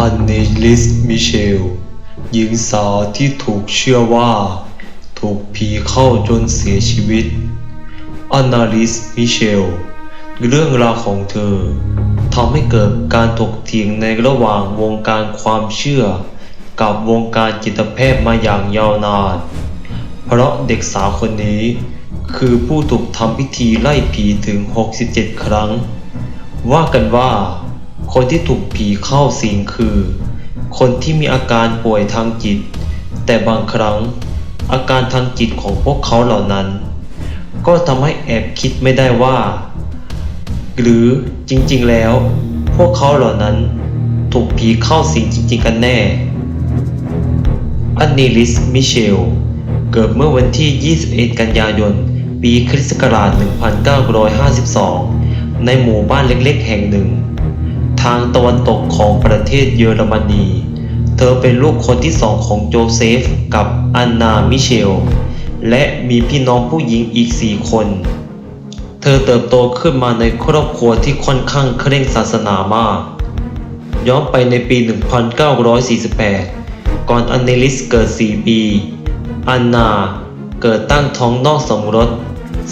อันเนลิสมิเชลหญิงสาวที่ถูกเชื่อว่า ถูกผีเข้าจนเสียชีวิตอันนาลิสมิเชลเรื่องราวของเธอทำให้เกิดการถกเถียงในระหว่างวงการความเชื่อ กับวงการจิตแพทย์มาอย่างยาวนาน เพราะเด็กสาวคนนี้คือผู้ถูกทำพิธีไล่ผีถึง 67 ครั้ง ว่ากันว่า คนที่ถูกผีเข้าสิงคือ คนที่มีอาการป่วยทางจิต แต่บางครั้ง อาการทางจิตของพวกเขาเหล่านั้น ก็ทำให้แอบคิดไม่ได้ว่า หรือจริงๆแล้ว พวกเขาเหล่านั้นถูกผีเข้าสิงจริงๆกันแน่ อันนีลิส มิเชล เกิดเมื่อวันที่ 21 กันยายน ปีคริสต์ศักราช 1952 ในหมู่บ้านเล็กๆ แห่งหนึ่ง ทางตะวันตกของประเทศเยอรมนี เธอเป็นลูกคนที่สองของโจเซฟกับอันนามิเชล และมีพี่น้องผู้หญิงอีกสี่คน เธอเติบโตขึ้นมาในครอบครัวที่ค่อนข้างเคร่งศาสนามาก ย้อนไปในปี 1948 ก่อนอันเนลิสเกิด 4 ปี อันนาเกิดตั้งท้องนอกสมรส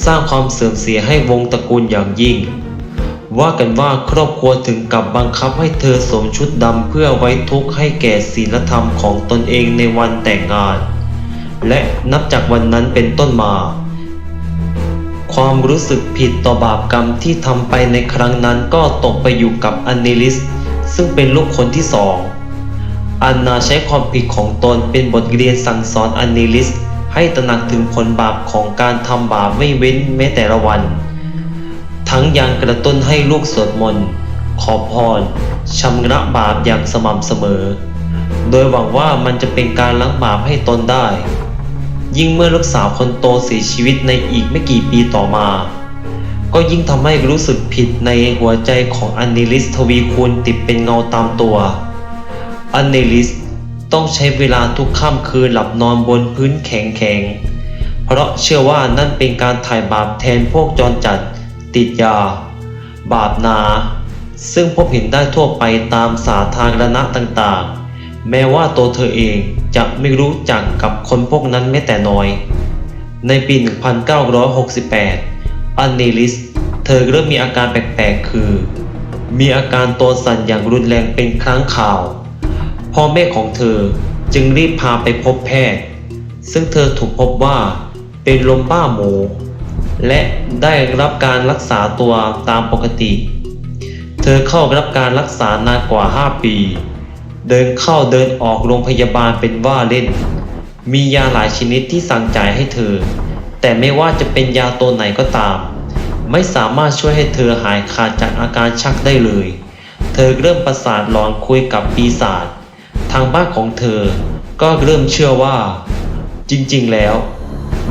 สร้างความเสื่อมเสียให้วงตระกูลอย่างยิ่ง ว่ากันว่าครอบครัวถึงกับบังคับให้เธอสวมชุดดำเพื่อไว้ทุกข์ให้แก่ศีลธรรมของตนเองในวันแต่งงาน และนับจากวันนั้นเป็นต้นมา ความรู้สึกผิดต่อบาปกรรมที่ทำไปในครั้งนั้นก็ตกไปอยู่กับอันเนลิส ซึ่งเป็นลูกคนที่สองอันนาใช้ความผิดของตนเป็นบทเรียนสั่งสอนอันเนลิส ให้ตระหนักถึงผลบาปของการทำบาปไม่เว้นแม้แต่ละวัน ทั้งยังกระตุ้นให้ลูกสวดมนต์ขอพรชำระบาปอย่างสม่ำเสมอ โดยหวังว่ามันจะเป็นการล้างบาปให้ตนได้ ยิ่งเมื่อลูกสาวคนโตเสียชีวิตในอีกไม่กี่ปีต่อมา ก็ยิ่งทำให้รู้สึกผิดในหัวใจของอันเนลิสทวีคูณติดเป็นเงาตามตัว อันเนลิสต้องใช้เวลาทุกค่ำคืนหลับนอนบนพื้นแข็งๆ เพราะเชื่อว่านั่นเป็นการถ่ายบาปแทนพวกจรจัด ติดยา บาปนา ซึ่งพบเห็นได้ทั่วไปตามสาธารณะต่างๆ แม้ว่าตัวเธอเองจะไม่รู้จักกับคนพวกนั้นแม้แต่น้อย ในปี 1968 อันเนลิส เธอเริ่มมีอาการแปลกๆ คือ มีอาการตัวสั่นอย่างรุนแรงเป็นครั้งข่าว พ่อแม่ของเธอจึงรีบพาไปพบแพทย์ ซึ่งเธอถูกพบว่าเป็นลมบ้าหมู และได้รับการรักษาตัวตามปกติ เธอเข้ารับการรักษานานกว่า 5 ปี เดินเข้าเดินออกโรงพยาบาลเป็นว่าเล่น มียาหลายชนิดที่สั่งจ่ายให้เธอ แต่ไม่ว่าจะเป็นยาตัวไหนก็ตาม ไม่สามารถช่วยให้เธอหายขาดจากอาการชักได้เลย เธอเริ่มประสาทหลอนคุยกับปีศาจทางบ้านของเธอก็เริ่มเชื่อว่า จริง ๆ แล้ว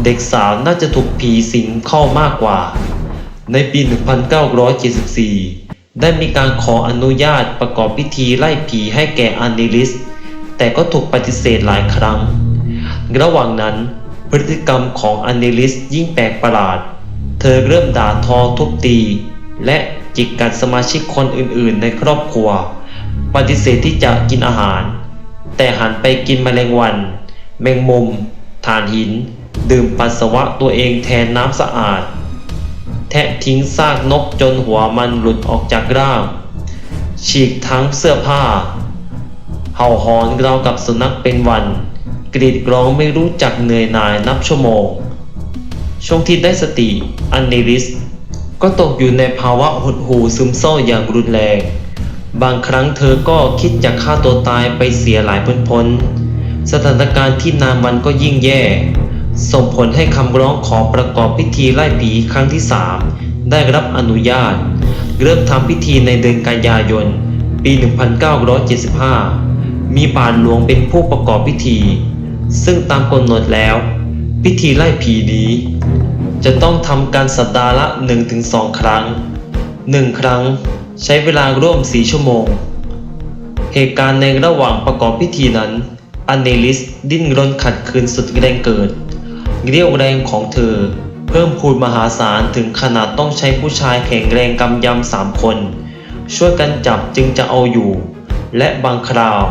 เด็กสาวน่าจะถูกผีสิงเข้ามากกว่า ในปี 1974 ได้มีการขออนุญาตประกอบพิธีไล่ผีให้แก่อันเดลิส แต่ก็ถูกปฏิเสธหลายครั้ง ระหว่างนั้นพฤติกรรมของอันเดลิสยิ่งแปลกประหลาด เธอเริ่มด่าทอทุบตี และจิกกัดสมาชิกคนอื่นๆ ในครอบครัว ปฏิเสธที่จะกินอาหาร แต่หันไปกินแมลงวัน แมงมุม ถ่านหิน ดื่มปัสสาวะตัวเองแทนน้ำสะอาด แทะทิ้งซากนกจนหัวมันหลุดออกจากร่าง ฉีกทั้งเสื้อผ้า เห่าหอนเรากับสุนัขเป็นวัน กรีดร้องไม่รู้จักเหนื่อยหน่ายนับชั่วโมง ช่วงที่ได้สติอันเนลิส ก็ตกอยู่ในภาวะหดหู่ซึมเศร้าอย่างรุนแรง บางครั้งเธอก็คิดจะฆ่าตัวตายไปเสียหลายพ้นพ้นๆสถานการณ์ที่นานวันก็ยิ่งแย่ ส่งผลให้คำร้องขอประกอบพิธีไล่ผีครั้งที่สามได้รับอนุญาต เริ่มทำพิธีในเดือนกันยายน ปี 1975 มีบาทหลวงเป็นผู้ประกอบพิธี ซึ่งตามกำหนดแล้ว พิธีไล่ผีนี้ จะต้องทำการสัปดาห์ละ 1-2 ครั้ง 1 ครั้งใช้เวลาร่วม 4 ชั่วโมง เหตุการณ์ในระหว่างประกอบพิธีนั้น อันเนลิสดิ้นรนขัดขืนสุดแรงเกิด เรี่ยวแรงของเธอ เพิ่มพูนมหาศาลถึงขนาดต้องใช้ผู้ชายแข็งแรงกำยำสามคน ช่วยกันจับจึงจะเอาอยู่ และบางคราว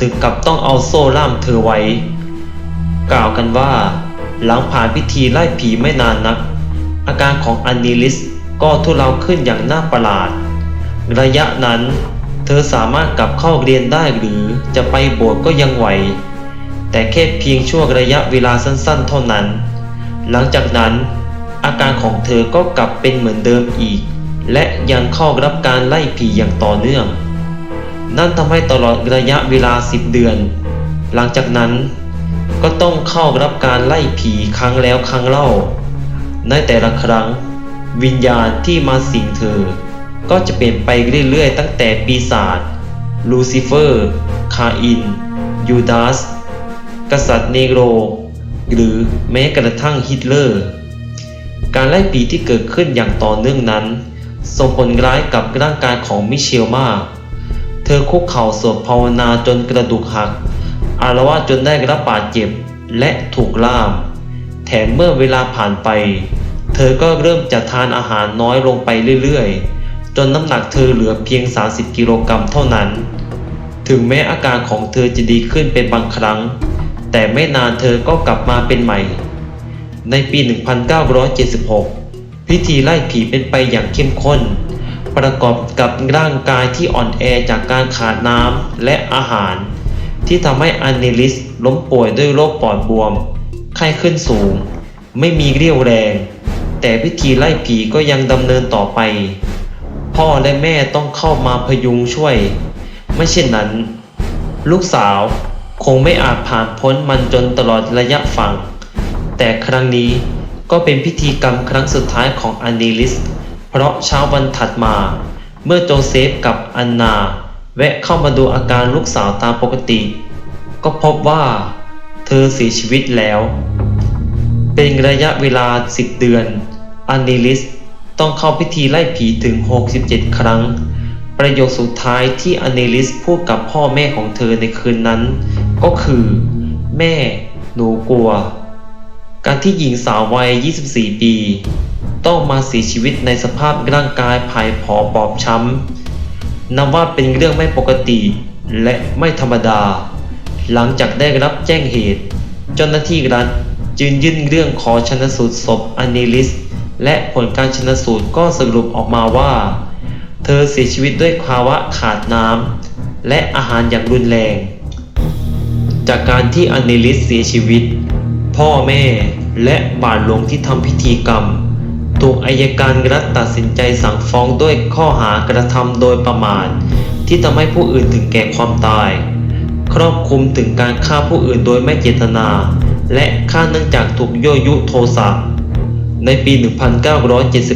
ถึงกับต้องเอาโซ่ล่ามเธอไว้ กล่าวกันว่า หลังผ่านพิธีไล่ผีไม่นานนัก อาการของอันนิลิสก็ทุเลาขึ้นอย่างน่าประหลาด ระยะนั้น เธอสามารถกลับเข้าเรียนได้หรือจะไปโบสถ์ก็ยังไหว แต่แค่เพียงช่วงระยะเวลาสั้นๆ เท่านั้น หลังจากนั้น อาการของเธอก็กลับเป็นเหมือนเดิมอีก และยังเข้ารับการไล่ผีอย่างต่อเนื่อง นั่นทำให้ตลอดระยะเวลา 10 เดือน หลังจากนั้นก็ต้องเข้ารับการไล่ผีครั้งแล้วครั้งเล่า ในแต่ละครั้ง วิญญาณที่มาสิงเธอ ก็จะเปลี่ยนไปเรื่อยๆ ตั้งแต่ปีศาจลูซิเฟอร์ คาอิน ยูดาส กษัตริย์เนโกรหรือแม้กระทั่งฮิตเลอร์ การไล่ผีที่เกิดขึ้นอย่างต่อเนื่องนั้น ส่งผลร้ายกับร่างกายของมิเชลมาก เธอคุกเข่าสวดภาวนาจนกระดูกหัก อารวาจนได้รับบาดเจ็บและถูกล่าม แถมเมื่อเวลาผ่านไป เธอก็เริ่มจะทานอาหารน้อยลงไปเรื่อยๆ จนน้ำหนักเธอเหลือเพียง 30 กิโลกรัมเท่านั้น ถึงแม้อาการของเธอจะดีขึ้นเป็นบางครั้ง แต่ไม่นานเธอก็กลับมาเป็นใหม่ ในปี 1976 พิธีไล่ผีเป็นไปอย่างเข้มข้น ประกอบกับร่างกายที่อ่อนแอจากการขาดน้ำและอาหาร ที่ทำให้อันเนลิสล้มป่วยด้วยโรคปอดบวม ไข้ขึ้นสูง ไม่มีเรี่ยวแรง แต่พิธีไล่ผีก็ยังดำเนินต่อไป พ่อและแม่ต้องเข้ามาพยุงช่วย ไม่เช่นนั้น ลูกสาว คงไม่อาจผ่านพ้นมันจนตลอดระยะฟังแต่ครั้งนี้ก็เป็นพิธีกรรมครั้งสุดท้ายของอันเนลิส เพราะเช้าวันถัดมา เมื่อโจเซฟกับอันนา แวะเข้ามาดูอาการลูกสาวตามปกติ ก็พบว่า เธอเสียชีวิตแล้ว เป็นระยะเวลา 10 เดือน อันเนลิสต้องเข้าพิธีไล่ผีถึง 67 ครั้ง ประโยคสุดท้ายที่อันเนลิสพูดกับพ่อแม่ของเธอในคืนนั้น ก็คือ แม่หนูกลัว การที่หญิงสาววัย 24 ปี ต้องมาเสียชีวิตในสภาพร่างกายผายผอมบอบช้ำนับว่าเป็นเรื่องไม่ปกติและไม่ธรรมดา หลังจากได้รับแจ้งเหตุ เจ้าหน้าที่รัฐจึงยื่นเรื่องขอชนสูตรศพอนเนลิส และผลการชนสูตรก็สรุปออกมาว่า เธอเสียชีวิตด้วยภาวะขาดน้ำและอาหารอย่างรุนแรง จากการที่อันเนลิสเสียชีวิต พ่อแม่และบาทหลวงที่ทำพิธีกรรม ถูกอายการรัฐตัดสินใจสั่งฟ้องด้วยข้อหากระทำโดยประมาทที่ทำให้ผู้อื่นถึงแก่ความตาย ครอบคลุมถึงการฆ่าผู้อื่นโดยไม่เจตนา และฆ่าเนื่องจากถูกยั่วยุโทสะในปี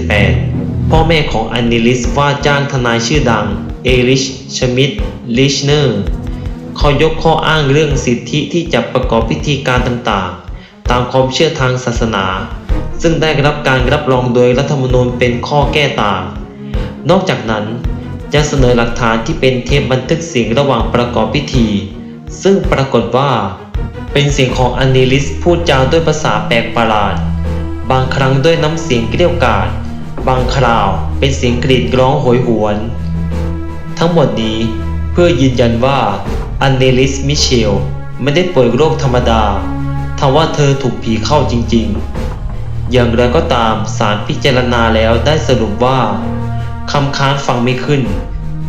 1978 พ่อแม่ของอันนิลิสว่าจ้างทนายชื่อดัง เอริช ชมิดลิชเนอร์ ขายกข้ออ้างเรื่องสิทธิที่จะประกอบพิธีการต่างๆ ตามความเชื่อทางศาสนา ซึ่งได้รับการรับรองโดยรัฐธรรมนูญเป็นข้อแก้ต่าง นอกจากนั้นยังเสนอหลักฐานที่เป็นเทปบันทึกเสียงระหว่างประกอบพิธี ซึ่งปรากฏว่า เป็นเสียงของอนิลิสพูดจาด้วยภาษาแปลกประหลาด บางครั้งด้วยน้ำเสียงเกลี้ยวกาดบางคราวเป็นเสียงกรีดร้องโหยหวน ทั้งหมดนี้ เพื่อยืนยันว่าอันเนลิสมิเชลไม่ได้ป่วยโรคธรรมดาทว่าเธอถูกผีเข้าจริงๆ อย่างไรก็ตามศาลพิจารณาแล้วได้สรุปว่าคำค้านฟังไม่ขึ้น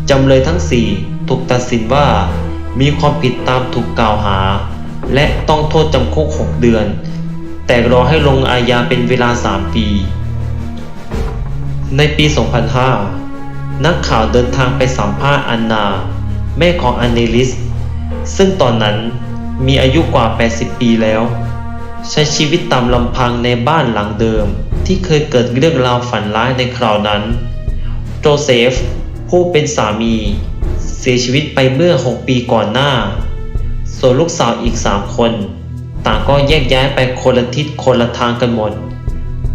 จำเลยทั้งสี่ถูกตัดสินว่า มีความผิดตามถูกกล่าวหา และต้องโทษจำคุก 6 เดือน แต่รอให้ลงอาญาเป็นเวลา 3 ปี ในปี 2005 นักข่าวเดินทางไปสัมภาษณ์อันนา แม่ของอันเนลิส ซึ่งตอนนั้นมีอายุกว่า 80 ปีแล้ว ใช้ชีวิตตามลำพังในบ้านหลังเดิม ที่เคยเกิดเรื่องราวฝันร้ายในคราวนั้น โจเซฟ ผู้เป็นสามี เสียชีวิตไปเมื่อ 6 ปีก่อนหน้า ส่วนลูกสาวอีก 3 คน ต่างก็แยกย้ายไปคนละทิศคนละทางกันหมด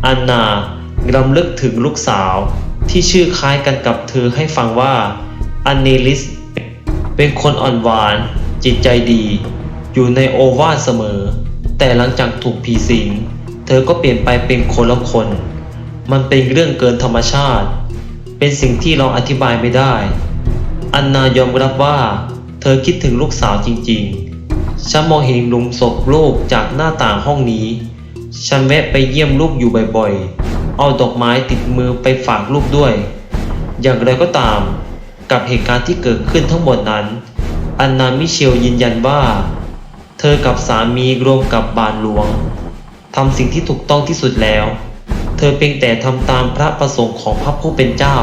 อันนารำลึกถึงลูกสาวที่ชื่อคล้ายกันกับเธอให้ฟังว่าอันเนลิส เป็นคนอ่อนหวาน จิตใจดี อยู่ในโอวาทเสมอ แต่หลังจากถูกผีสิง เธอก็เปลี่ยนไปเป็นคนละคน มันเป็นเรื่องเกินธรรมชาติ เป็นสิ่งที่เราอธิบายไม่ได้ อันนายอมรับว่า เธอคิดถึงลูกสาวจริงๆ ฉันมองเห็นหลุมศพลูกจากหน้าต่างห้องนี้ ฉันแวะไปเยี่ยมลูกอยู่บ่อยๆ เอาดอกไม้ติดมือไปฝากลูกด้วย อย่างไรก็ตาม กับเหตุการณ์ที่เกิดขึ้นทั้งหมดนั้น อันนามิเชลยืนยันว่า เธอกับสามีรวมกับบาทหลวงทำสิ่งที่ถูกต้องที่สุดแล้ว เธอเพียงแต่ทำตามพระประสงค์ของพระผู้เป็นเจ้า